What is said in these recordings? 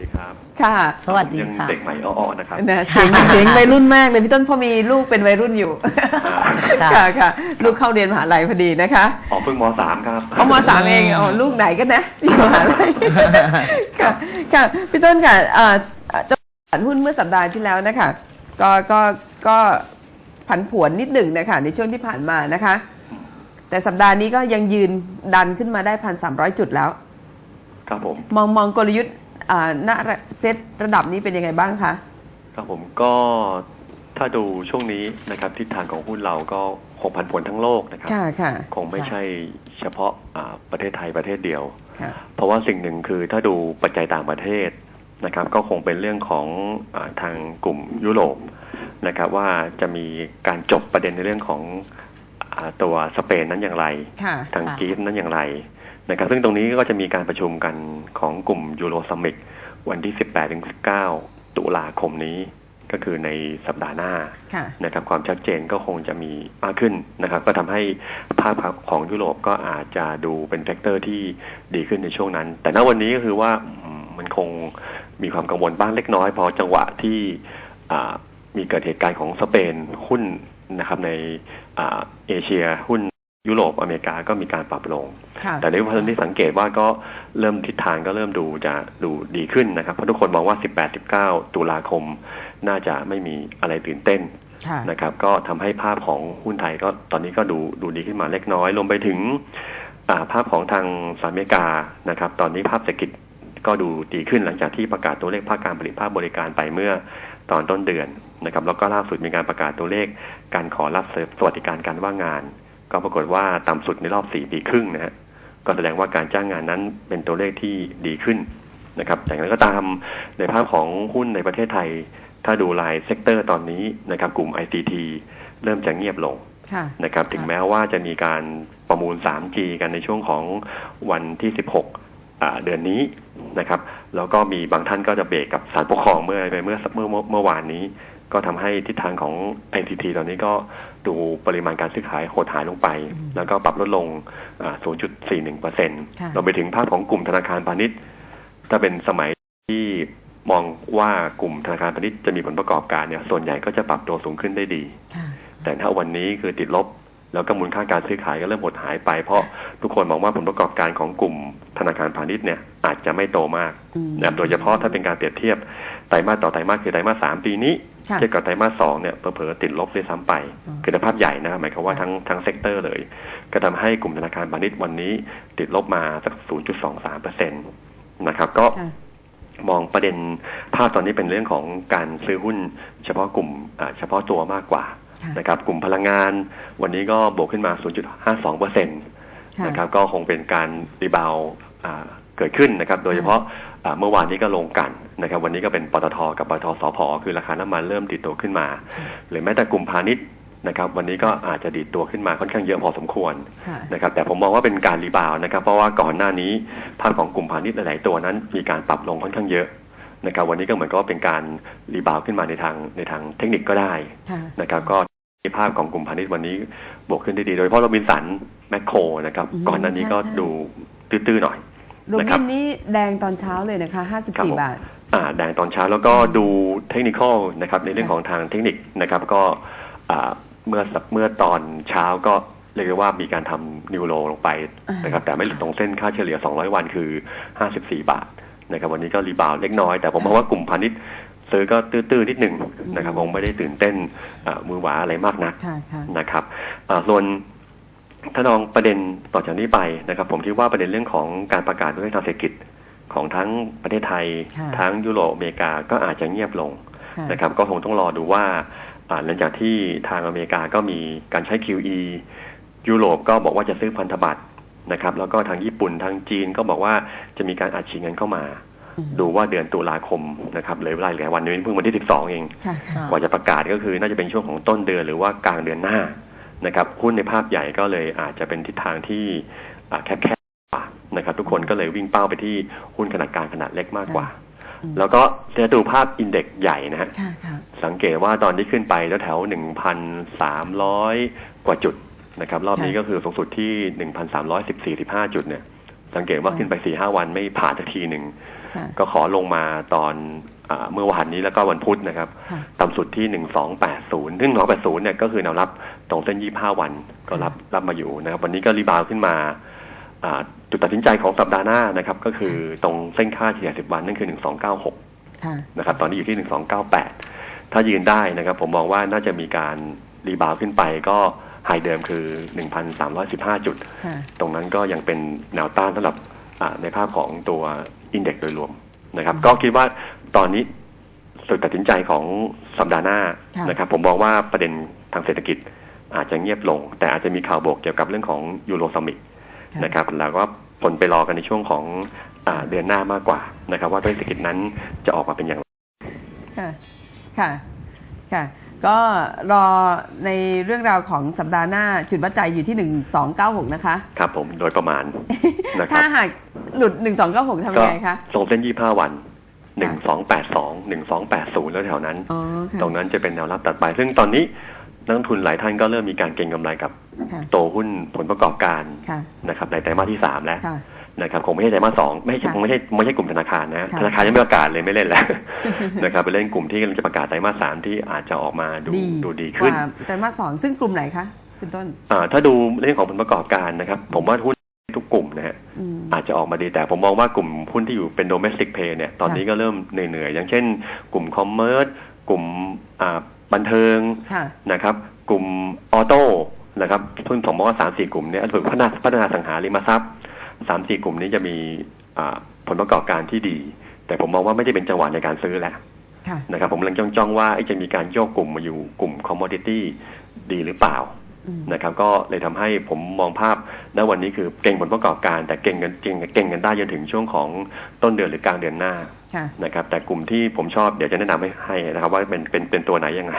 ดีครับค่ะสวัสดียังค่ะเด็กใหม่อ้อๆนะครับ นะเสียงเสียงวัยรุ่นมากเลยพี่ต้นเพอมีลูกเป็นวัยรุ่นอยู่ ค่ะ ค่ะค่ะลูกเข้าเรียนมหาลัยพอดีนะคะออกเพิ่งมสามครับเอามสามเองอ๋อลูกไหนกันนะอยู่มหาลัยค่ะค่ะพี่ต้นค่ะเอ่อเจะผันหุ้นเมื่อสัปดาห์ที่แล้วนะคะก็ก็ก็ผันผวนนิดหนึ่งนะคะในช่วงที่ผ่านมานะคะ แต่สัปดาห์นี้ก็ยังยืนดันขึ้นมาได้พันสามร้อยจุดแล้ว ครับผม มองมองกลยุทธ์อ่า ณเซตระดับนี้เป็นยังไงบ้างคะ ครับผมก็ถ้าดูช่วงนี้นะครับทิศทางของหุ้นเราก็คงผันผวนทั้งโลกนะครับค่ะค่ะคงไม่ใช่เฉพาะอ่าประเทศไทยประเทศเดียวค่ะเพราะว่าสิ่งหนึ่งคือถ้าดูปัจจัยต่างประเทศนะครับ ก็คงเป็นเรื่องของอาทางกลุ่มยุโรปนะครับ ว่าจะมีการจบประเด็นในเรื่องของอาตัวสเปนนั้นอย่างไรค่ะทางค่ะกรีซนั้นอย่างไร นะครับซึ่งตรงนี้ก็จะมีการประชุมกันของกลุ่มยูโรซัมมิตวันที่ 18ถึง19 ตุลาคมนี้ก็คือในสัปดาห์หน้าค่ะนะครับความชัดเจนก็คงจะมีมากขึ้นนะครับ ก็ทำให้ภาพของยุโรปก็อาจจะดูเป็นแฟกเตอร์ที่ดีขึ้นในช่วงนั้น แต่ณวันนี้ก็คือว่าอืมมันคงมีความกังวลบ้างเล็กน้อย พอจังหวะที่อ่ามีเกิดเหตุการณ์ของสเปนหุ้นนะครับในอ่าเอเชียหุ้น ยุโรปอเมริกาก็มีการปรับลงค่ะแต่ในวันที่สังเกตว่าก็เริ่มทิศทางก็เริ่มดูจะดูดีขึ้นนะครับ เพราะทุกคนมองว่า 18-19 ตุลาคม น่าจะไม่มีอะไรตื่นเต้นค่ะนะครับ ก็ทำให้ภาพของหุ้นไทยก็ตอนนี้ก็ดูดูดีขึ้นมาเล็กน้อยรวมไปถึงอ่าภาพของทางสหรัฐอเมริกานะครับ ตอนนี้ภาพเศรษฐกิจก็ดูดีขึ้นหลังจากที่ประกาศตัวเลขภาคการผลิตภาคบริการไปเมื่อตอนต้นเดือนนะครับ แล้วก็ล่าสุดมีการประกาศตัวเลขการขอรับสวัสดิการการว่างงาน ก็ปรากฏว่าต่ำสุดในรอบ 4 ปีครึ่งนะฮะก็แสดงว่าการจ้างงานนั้นเป็นตัวเลขที่ดีขึ้นนะครับแต่อย่างไรก็ตามในภาพของหุ้นในประเทศไทย ถ้าดูรายเซกเตอร์ตอนนี้นะครับกลุ่ม ICT เริ่มจะเงียบลงค่ะนะครับถึงแม้ว่าจะมีการประมูล 3G กันในช่วงของวันที่ 16อ่าเดือนนี้นะครับ แล้วก็มีบางท่านก็จะเบรกกับสารปกครองเมื่อไปเมื่อเมื่อเมื่อเมื่อวานนี้ ก็ทำให้ทิศทางของ NTT ตอนนี้ก็ดูปริมาณการซื้อขายหดหายลงไป แล้วก็ปรับลดลงอ่า0.41เปอร์เซ็นต์ค่ะรวมไปถึงภาพของกลุ่มธนาคารพาณิชย์ ถ้าเป็นสมัยที่มองว่ากลุ่มธนาคารพาณิชย์จะมีผลประกอบการเนี่ย ส่วนใหญ่ก็จะปรับตัวสูงขึ้นได้ดีค่ะแต่ถ้าวันนี้คือติดลบ แล้วก็มูลค่าการซื้อขายก็เริ่มหดหายไป เพราะทุกคนมองว่าผลประกอบการของกลุ่มธนาคารพาณิชย์เนี่ยอาจจะไม่โตมากอืมนะครับโดยเฉพาะถ้าเป็นการเปรียบเทียบไตรมาสต่อไตรมาสคือไตรมาสสามปีนี้ค่ะ เทียบกับไตรมาสสองเนี่ยเผลอๆติดลบด้วยซ้ำไปอืมคือในภาพใหญ่นะครับหมายความว่าทั้งทั้งเซกเตอร์เลย ก็ทำให้กลุ่มธนาคารพาณิชย์วันนี้ติดลบมาสัก 0.23เปอร์เซ็นตนะครับ ก็ค่ะมองประเด็นภาพตอนนี้เป็นเรื่องของการซื้อหุ้น เฉพาะกลุ่มอ่าเฉพาะตัวมากกว่าค่ะนะครับ กลุ่มพลังงาน วันนี้ก็บวกขึ้นมา 0.52เปอร์เซ็นต์ค่ะนะครับ ก็คงเป็นการรีบาวด์อ่า เกิดขึ้นนะครับ โดยเฉพาะอ่าเมื่อวานนี้ก็ลงกันนะครับ วันนี้ก็เป็นปตทกับปตทสพคือราคาน้ำมันเริ่มติดตัวขึ้นมา หรือแม้แต่กลุ่มพาณิชย์นะครับ วันนี้ก็อาจจะดีดตัวขึ้นมาค่อนข้างเยอะพอสมควรค่ะนะครับ แต่ผมมองว่าเป็นการรีบาวด์นะครับ เพราะว่าก่อนหน้านี้ภาพของกลุ่มพาณิชย์หลาย ๆ ตัวนั้น มีการปรับลงค่อนข้างเยอะนะครับ วันนี้ก็เหมือนกับว่าเป็นการรีบาวด์ขึ้นมาในทางในทางเทคนิคก็ได้ค่ะนะครับก็ภาพของกลุ่มพาณิชย์วันนี้บวกขึ้นได้ดี โดยเฉพาะโรบินสันแมคโครนะครับอืมก่อนหน้านี้ก็ใช่ใช่ดูตื้อๆหน่อยโรนะครับิบนนี่แดงตอนเช้าเลยนะคะครับผม54 บาทอ่าแดงตอนเช้าแล้วก็ดูเทคนิคอลนะครับในเรื่องของทางเทคนิคนะครับก็อ่าเมื่อสัปเมื่อตอนเช้าก็เรียกได้ว่ามีการทำนิวโลลงไปนะครับแต่ไม่หลุดตรงเส้นค่าเฉลี่ย 200 วันคือ 54 บาทนะครับวันนี้ก็รีบาวด์เล็กน้อยแต่ผมมองว่ากลุ่มพาณิชย์ซื้อก็ตื้อๆนิดหนึ่งนะครับคงไม่ได้ตื่นเต้นอ่ามือหวาอะไรมากนักค่ะค่ะนะครับอ่าส่วน ถ้าลองประเด็นต่อจากนี้ไปนะครับ ผมคิดว่าประเด็นเรื่องของการประกาศตัวเลขทางเศรษฐกิจของทั้งประเทศไทยค่ะทั้งยุโรปอเมริกาก็อาจจะเงียบลงค่ะนะครับ ก็คงต้องรอดูว่าอ่าหลังจากที่ทางอเมริกาก็มีการใช้ QE ยุโรปก็บอกว่าจะซื้อพันธบัตรนะครับ แล้วก็ทางญี่ปุ่นทางจีนก็บอกว่าจะมีการอัดฉีดเงินเข้ามาอืมดูว่าเดือนตุลาคมนะครับเหลือเวลาอีกหลายวันนี้เพิ่งวันที่ 12 เองค่ะค่ะกว่าจะประกาศก็คือน่าจะเป็นช่วงของต้นเดือนหรือว่ากลางเดือนหน้า นะครับหุ้นในภาพใหญ่ก็เลยอาจจะเป็นทิศทางที่อ่าแคบๆกว่านะครับ ทุกคนก็เลยวิ่งเป้าไปที่หุ้นขนาดกลางขนาดเล็กมากกว่าอืมแล้วก็จะดูภาพอินเด็กซ์ใหญ่นะฮะค่ะค่ะสังเกตว่าตอนที่ขึ้นไปแถวหนึ่งพันสามร้อยกว่าจุดนะครับรอบนี้ค่ะก็คือสูงสุดที่หนึ่งพันสามร้อยสิบสี่สิบห้าจุดเนี่ย สังเกตว่าขึ้นไปสี่ห้าวันไม่ผ่านสักทีหนึ่งค่ะก็ขอลงมาตอนอา เมื่อวานนี้แล้วก็วันพุธนะครับค่ะต่ำสุดที่1280ซึ่ง1280เนี่ยก็คือแนวรับตรงเส้น25วันก็รับรับมาอยู่นะครับ วันนี้ก็รีบาวด์ขึ้นมาอ่าจุดตัดสินใจของสัปดาห์หน้านะครับ ก็คือตรงเส้นค่าเฉลี่ย10วันนั่นคือ1296ค่ะนะครับ ตอนนี้อยู่ที่1298ถ้ายืนได้นะครับ ผมมองว่าน่าจะมีการรีบาวด์ขึ้นไปก็ไฮเดิมคือ 1,315 จุดค่ะตรงนั้นก็ยังเป็นแนวต้านสำหรับอ่าในภาพของตัวอินเด็กซ์โดยรวมนะครับ ก็คิดว่า ตอนนี้สุดตัดสินใจของสัปดาห์หน้าค่ะนะครับ ผมมองว่าประเด็นทางเศรษฐกิจอาจจะเงียบลง แต่อาจจะมีข่าวบวกเกี่ยวกับเรื่องของยูโรซัมมิตค่ะนะครับแล้วก็ผลไปรอกันในช่วงของอาเดือนหน้ามากกว่านะครับ ว่าเศรษฐกิจนั้นจะออกมาเป็นอย่างไรค่ะค่ะค่ะก็รอในเรื่องราวของสัปดาห์หน้าจุดวัดใจอยู่ที่ 1296 นะคะ ครับผมโดยประมาณนะคถ้ารับหากหลุด 1296ทำก็ยังไงคะทรงเส้น 25 วัน 1282 1280แล้วแถวนั้นอ๋อค่ะตรงนั้นจะเป็นแนวรับตัดไป ซึ่งตอนนี้นักลงทุนหลายท่านก็เริ่มมีการเก็งกำไรกับค่ะตัวหุ้นผลประกอบการค่ะนะครับในไตรมาสที่สามแล้วค่ะนะครับคงไม่ใช่ไตรมาสสองไม่ใช่ค่ะคงไม่ใช่ไม่ใช่กลุ่มธนาคารนะค่ะธนาคารยังไม่ประกาศเลยไม่เล่นแล้วนะครับไปเล่นกลุ่มที่กำลังจะประกาศไตรมาสสามที่อาจจะออกมาดูดูดีกขึ้นว่าไตรมาสสองซึ่งกลุ่มไหนคะคุณต้นอ่าถ้าดูเรื่องของผลประกอบการนะครับ ผมว่าหุ้น ทุกกลุ่มนะฮะอืมอาจจะออกมาดีแต่ผมมองว่ากลุ่มหุ้นที่อยู่เป็น domestic pay เนี่ยตอนนี้ก็เริ่มเหนื่อยๆ อย่างเช่น กลุ่ม commerce กลุ่มอ่าบันเทิงค่ะนะครับ กลุ่มออโต้นะครับทุนผมมองว่าสามสี่กลุ่มเนี้ยถูกพัฒนาพัฒนาสังหาริมทรัพย์สามสี่กลุ่มนี้จะมีอ่าผลประกอบการที่ดี แต่ผมมองว่าไม่ได้เป็นจังหวะในการซื้อแล้วค่ะนะครับผมกำลังจ้องๆว่าเอ๊ะจะมีการโยกกลุ่มมาอยู่กลุ่ม commodity ดีหรือเปล่าอืม นะครับก็เลยทำให้ผมมองภาพณวันนี้คือเก่งผลประกอบการ แต่เก่งกันเก่งเก่งกันได้จนถึงช่วงของต้นเดือนหรือกลางเดือนหน้าค่ะนะครับแต่กลุ่มที่ผมชอบเดี๋ยวจะแนะนำให้ให้นะครับว่าเป็นเป็นเป็นตัวไหนยังไง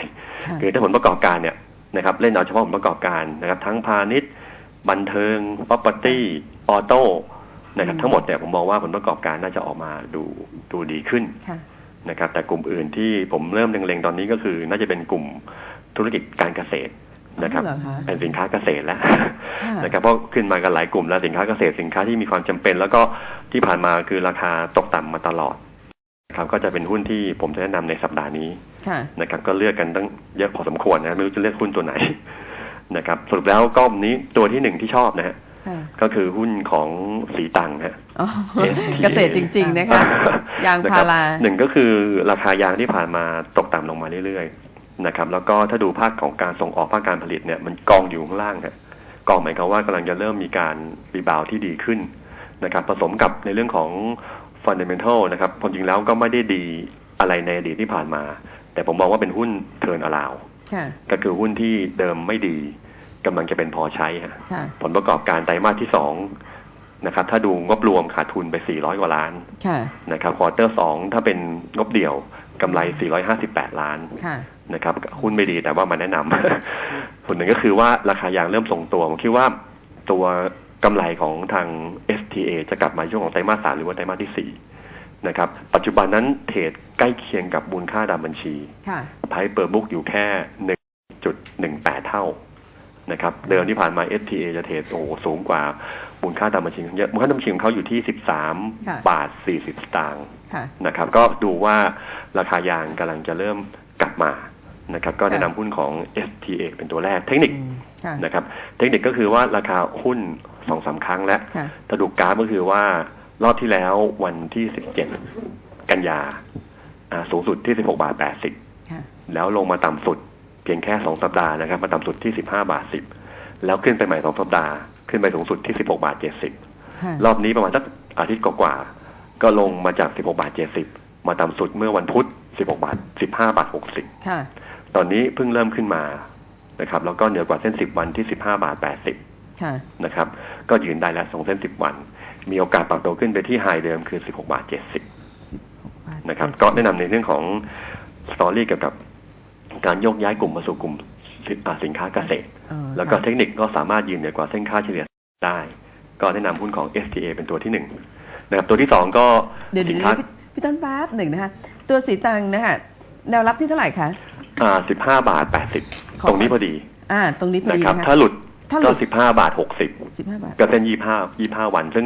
ค่ะคือถ้าผลประกอบการเนี่ยนะครับเล่นเอาเฉพาะผลประกอบการนะครับ ทั้งพาณิชย์ บันเทิง property ออโต้นะครับอืมทั้งหมดเนี่ยผมมองว่าผลประกอบการน่าจะออกมาดูดูดีขึ้นค่ะนะครับแต่กลุ่มอื่นที่ผมเริ่มเล็งๆตอนนี้ก็คือ น่าจะเป็นกลุ่มธุรกิจการเกษตร นะครับอ๋อเหรอคะเป็นสินค้าเกษตรแล้วค่ะนะครับเพราะขึ้นมากันหลายกลุ่มแล้วสินค้าเกษตรสินค้าที่มีความจำเป็น แล้วก็ที่ผ่านมาคือราคาตกต่ำมาตลอดนะครับก็จะเป็นหุ้นที่ผมจะแนะนำในสัปดาห์นี้ค่ะนะครับ ก็เลือกกันตั้งเยอะพอสมควรนะไม่รู้จะเลือกหุ้นตัวไหนนะครับสรุปแล้วก็วันนี้ตัวที่หนึ่งที่ชอบนะฮะค่ะก็คือหุ้นของสีตังนะฮะอ๋อ STA เกษตรจริง ๆ นะคะยางนะคพารับราหนึ่งก็คือราคายางที่ผ่านมาตกต่ำลงมาเรื่อยๆ นะครับ แล้วก็ถ้าดูภาคของการส่งออกภาคการผลิตเนี่ยมันกองอยู่ข้างล่างฮะกองหมายความว่ากำลังจะเริ่มมีการรีบาวที่ดีขึ้นนะครับผสมกับในเรื่องของฟันเดเมนทัลนะครับความจริงแล้วก็ไม่ได้ดีอะไรในอดีตที่ผ่านมา แต่ผมมองว่าเป็นหุ้นเทิร์นอลาวค่ะก็คือหุ้นที่เดิมไม่ดีกำลังจะเป็นพอใช้ฮะค่ะผลประกอบการไตรมาสที่สองนะครับ ถ้าดูงบรวมขาดทุนไป 400 กว่าล้านค่ะนะครับควอเตอร์สองถ้าเป็นงบเดี่ยว กำไร 458 ล้านค่ะนะครับหุ้นไม่ดีแต่ว่ามาแนะนำส่วนหนึ่งก็คือว่าราคายางเริ่มทรงตัวผมคิดว่าตัวกำไรของทาง STA จะกลับมาช่วงของไตรมาสสามหรือว่าไตรมาสที่สี่นะครับ ปัจจุบันนั้นเทรดใกล้เคียงกับมูลค่าดำบัญชีค่ะไพเปอร์บุ๊กอยู่แค่1.18เท่านะครับ เดิมที่ผ่านมา STA จะเทรดโอ้โหสูงกว่า มูลค่าดำบัญชีเยอะมูลค่าดำบัญชีของเขาอยู่ที่ค่ะ13 บาท 40 สตางค์ค่ะนะครับ ก็ดูว่าราคายางกำลังจะเริ่มกลับมานะครับ ก็แนะนำหุ้นของ STA เป็นตัวแรก เทคนิคอืมค่ะนะครับ เทคนิคก็คือว่าราคาหุ้นสองสามครั้งแล้วค่ะถ้าดูกราฟก็คือว่ารอบที่แล้ววันที่ 17 กันยาอ่าสูงสุดที่ 16 บาท 80ค่ะแล้วลงมาต่ำสุดเพียงแค่ 2 สัปดาห์นะครับ มาต่ำสุดที่ 15 บาท 10 แล้วขึ้นไปใหม่ 2 สัปดาห์ ขึ้นไปสูงสุดที่ 16 บาท 70ค่ะรอบนี้ประมาณสักอาทิตย์กว่าๆก็ลงมาจาก 16 บาท 70 มาต่ำสุดเมื่อวันพุธ 16 บาท 15 บาท 60ค่ะตอนนี้เพิ่งเริ่มขึ้นมานะครับแล้วก็เหนือกว่าเส้น 10 วันที่ 15 บาท 80ค่ะนะครับ ก็ยืนได้แล้วสองเส้น 10 วัน มีโอกาสปรับตัวขึ้นไปที่ไฮเดิมคือ 16 บาท 70 นะครับ ก็แนะนำในเรื่องของสตอรี่เกี่ยวกับการโยกย้ายกลุ่มมาสู่กลุ่ม สินอ่าสินค้าเกษตรเออแล้วก็ค่ะเทคนิคก็สามารถยืนเหนือกว่าเส้นค่าเฉลี่ยได้ ก็แนะนำหุ้นของ STA เป็นตัวที่หนึ่งนะครับตัวที่สองก็เดี๋ยวสิเดี๋ยนวค้าพี่พี่ต้นแป๊บหนึ่งนะคะตัวสีตังนะคะแนวรับที่เท่าไหร่คะอ่าสิบห้าบาทแปดสิบขอตรงนี้พอดี อ่า ตรงนี้พอนะดีครับนะคะถ้าหลุดถ้าหลุก็ดสิบห้าบาทหกสิบสิบห้าบาทก็เส้นยี่ห้ายี่ห้าวัน ซึ่ง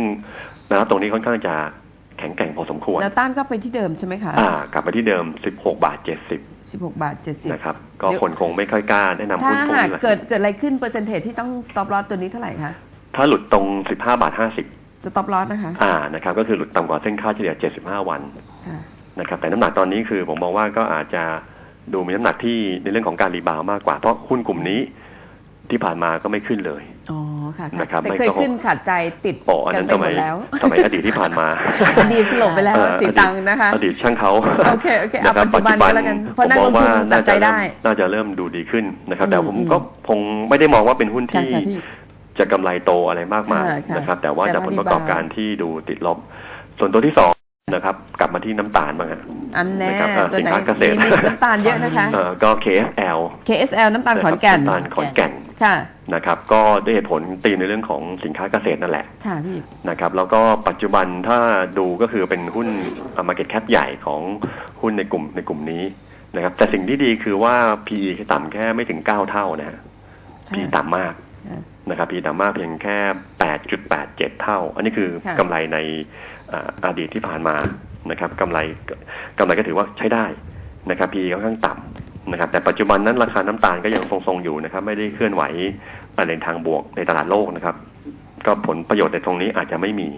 นะครับตรงนี้ค่อนข้างจะ แข็งแกร่งพอสมควรแล้วต้านก็ไปที่เดิมใช่ไหมคะอ่ากลับมาที่เดิม 16 บาท 70 16 บาท 70นะครับ ก็คนคงไม่ค่อยกล้าแนะนำถ้าหุ้นพวกหากนี้แหละเกิดเกิดอะไรขึ้นเปอร์เซ็นเทจที่ต้อง stop loss ตัวนี้เท่าไหร่คะ ถ้าหลุดตรง 15 บาท 50 stop loss นะคะ อ่านะครับก็คือหลุดต่ำกว่าเส้นค่าเฉลี่ย 75 วันค่ะนะครับแต่น้ำหนักตอนนี้คือผมมองว่าก็อาจจะดูมีน้ำหนักที่ในเรื่องของการรีบาวด์มากกว่าเพราะหุ้นกลุ่มนี้ ที่ผ่านมาก็ไม่ขึ้นเลย อ๋อ ค่ะนะครับแต่ไม่เคยก็ขึ้นขัดใจติดโอ้อันกันั้นนไปสหมมัยดแล้วสมัยอดีตที่ผ่านมา อดีตสลบไปแล้วเอ่อสีตังค์นะคะ อดีตช่างเขาโอเคโอเคเอานะครัปัจจุบันก็แล้วกันเพราะนักลงทุนผมมอตัดใจได้ น่าจะเริ่มดูดีขึ้นนะครับ แต่ผมอืมก็คงไม่ได้มองว่าเป็นหุ้นค่ะที่ค่ะพี่จะกำไรโตอะไรมากมายค่ะค่ะนะครับ แต่ว่าแต่จากว่าผลประกอบรีบาวด์การที่ดูติดลบ ส่วนตัวที่สอง นะครับ กลับมาที่น้ำตาลบ้างฮะอันแน่นะครับเอ่อตัวไหนสินค้าเกษตรมีมีน้ำตาลเยอะนะคะ เอ่อก็ KSL KSL น้ำตาลขอนแก่นะครับน้ำตาลขอนแก่นค่ะ นะครับ ก็ด้วยเหตุผลตีมในเรื่องของสินค้าเกษตรนั่นแหละ ค่ะพี่ นะครับแล้วก็ปัจจุบันถ้าดูก็คือเป็นหุ้น Market Cap ใหญ่ของหุ้นในกลุ่มในกลุ่มนี้นะครับแต่สิ่งที่ดีคือว่า PE ต่ำแค่ไม่ถึง 9 เท่านะฮะ PE ต่ำมากค่ะนะครับ PE ต่ำมากเพียงแค่ 8.87 เท่า อันนี้คือค่ะ กำไรใน อาดีตที่ผ่านมานะครับกำไรกำไรก็ถือว่าใช้ได้นะครับ PE ค่อนข้างต่ำนะครับ แต่ปัจจุบันนั้นราคาน้ำตาลก็ยังทรงๆอยู่นะครับ ไม่ได้เคลื่อนไหวอะไรในทางบวกในตลาดโลกนะครับ ก็ผลประโยชน์ในตรงนี้อาจจะไม่มี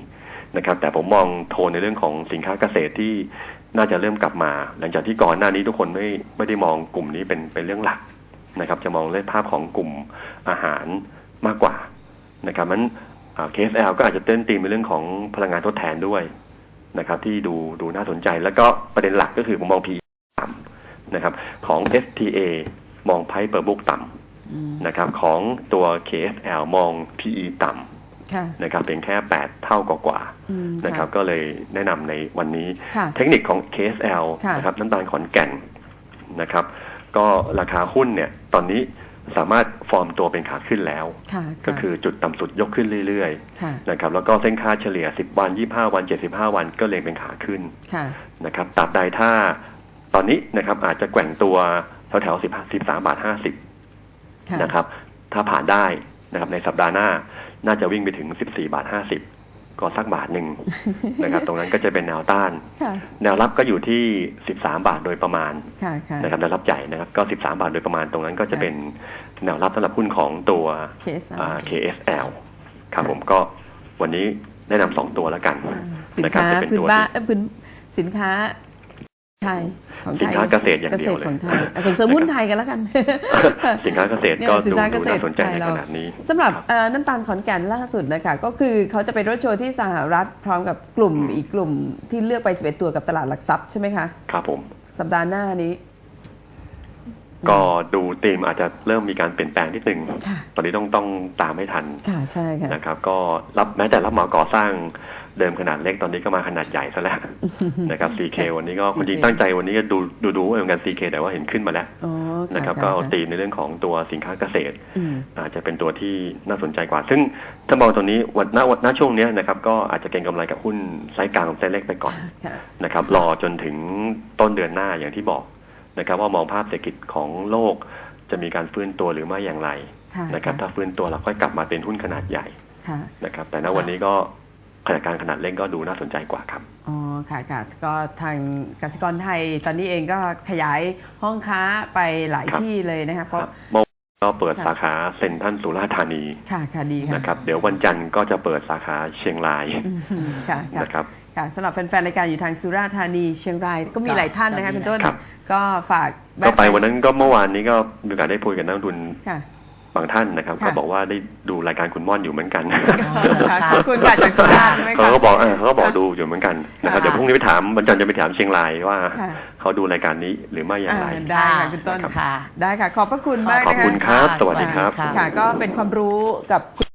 นะครับ แต่ผมมองโทนในเรื่องของสินค้าเกษตรที่น่าจะเริ่มกลับมา หลังจากที่ก่อนหน้านี้ทุกคนไม่ไม่ได้มองกลุ่มนี้เป็นเป็นเรื่องหลักนะครับ จะมองเรื่องภาพของกลุ่มอาหารมากกว่านะครับมัน เคสแอลก็อาจจะเต้นตีมในเรื่องของพลังงานทดแทนด้วยนะครับ ที่ดูดูน่าสนใจ แล้วก็ประเด็นหลักก็คือผมมอง PE ต่ำนะครับ ของ STA มองไพ่เปิดบุกต่ำอืมนะครับ ของตัว KSL มอง PE ต่ำค่ะนะครับเป็นแค่ 8 เท่ากว่าอืมๆนะครับก็เลยแนะนำในวันนี้ค่ะเทคนิคของ KSL ค่ะนะครับน้ำตาลขอนแก่นนะครับ ก็ราคาหุ้นเนี่ย ตอนนี้ สามารถฟอร์มตัวเป็นขาขึ้นแล้วค่ะก็คือจุดต่ำสุดยกขึ้นเรื่อยค่ะๆนะครับแล้วก็เส้นค่าเฉลี่ย 10 วัน 25 วัน 75 วันก็เลยเป็นขาขึ้นค่ะนะครับตราบใดถ้าตอนนี้นะครับอาจจะแกว่งตัวแถวๆ10 13บาท50ค่ะนะครับถ้าผ่านได้นะครับในสัปดาห์หน้าน่าจะวิ่งไปถึง 14บาท50 ก็สักบาทหนึ่งนะครับ ตรงนั้นก็จะเป็นแนวต้านค่ะแนวรับก็อยู่ที่13บาทโดยประมาณค่ะค่ะนะครับแนวรับใหญ่นะครับ ก็13บาทโดยประมาณตรงนั้นก็จะเป็นแนวรับสำหรับหุ้นของตัว KSL อ่า KSL ครับผมก็วันนี้แนะนำสองตัวแล้วกันสินนะครับค้าจะเป็นพื้นตัวบ้านที่เอ้ยพื้นสินค้าไทย ของไทยสินค้าเกษตรอย่างเกเดีษยวตรเลยของไทยอะส่งเสริมหุ้นไทยกันแล้วกัน สินค้าเกษตรเนี่ยก็สินดูค้าเกดูษตรน่าสนใจไทยในเราขนาดนี้สำหรับครับเอ่อน้ำตาลขอนแก่นล่าสุดนะคะก็คือเขาจะไปรถโชว์ที่สหรัฐพร้อมกับกลุ่มอีกกลุ่มที่เลือกไป11ตัวกับตลาดหลักทรัพย์ใช่ไหมคะครับผม สัปดาห์หน้านี้ก็ดูธีมอาจจะเริ่มมีการเปลี่ยนแปลงนิดนึงค่ะตอนนี้ต้องต้องตามให้ทัน ค่ะ ใช่ค่ะ นะครับ ก็รับแม้แต่รับเหมาก่อสร้าง เดิมขนาดเล็กตอนนี้ก็มาขนาดใหญ่ซะแล้วนะครับ CK วันนี้ก็คนจริง CK ตั้งใจวันนี้ก็ดูดูดูเหมือนกัน CK แต่ว่าเห็นขึ้นมาแล้วอ๋อนะครับค่ะก็เอาค่ะตีมในเรื่องของตัวสินค้าเกษตรอืมอาจจะเป็นตัวที่น่าสนใจกว่า ซึ่งถ้ามองตรงนี้วันณวันณช่วงเนี้ยนะครับ ก็อาจจะเก็งกำไรกับหุ้นไซส์กลางกับไซส์เล็กไปก่อนค่ะนะครับ รอจนถึงต้นเดือนหน้าอย่างที่บอกนะครับว่ามองภาพเศรษฐกิจของโลกจะมีการฟื้นตัวหรือไม่อย่างไรค่ะนะครับ ถ้าฟื้นตัวเราค่อยกลับมาเป็นหุ้นขนาดใหญ่ค่ะนะครับ แต่ณวันนี้ก็ ขนาดกลางขนาดเล็กก็ดูน่าสนใจกว่าครับ อ๋อ ค่ะค่ะ ก็ทางกสิกรไทยตอนนี้เองก็ขยายห้องค้าไปหลายครับที่เลยนะคะเพราะเมื่อวานก็เปิดค่ะสาขาเซ็นทรัลสุราษฎร์ธานี ค่ะค่ะดีค่ะนะครับ เดี๋ยววันจันทร์ก็จะเปิดสาขาเชียงรายอืมค่ะค่ะนะครับค่ะสำหรับแฟนๆรายการอยู่ทางสุราษฎร์ธานีเชียงรายก็มีครับหลายท่านนะคะครับคุณต้นครับก็ฝากก็ไปวันนั้นก็เมื่อวานนี้ก็มีโอกาสได้พูดกับนักลงทุนค่ะ บางท่านนะครับค่ะก็บอกว่าได้ดูรายการคุณม่อนอยู่เหมือนกันค่ะขอบคุณค่ะจากสุราษฎร์ใช่ไหมเขาคะก็บอกเออเขาก็บอกดูอยู่เหมือนกันนะครับค่ะเดี๋ยวพรุ่งนี้ไปถามวันจันทร์จะไปถามเชียงรายว่าค่ะเขาดูรายการนี้หรือไม่อย่างไรอ่าได้ค่ะคุณต้นค่ะ ได้ค่ะ ขอบพระคุณมากขอบนะคะคุณครับ สวัสดีครับค่ะค่ะก็เป็นความรู้กับคุณ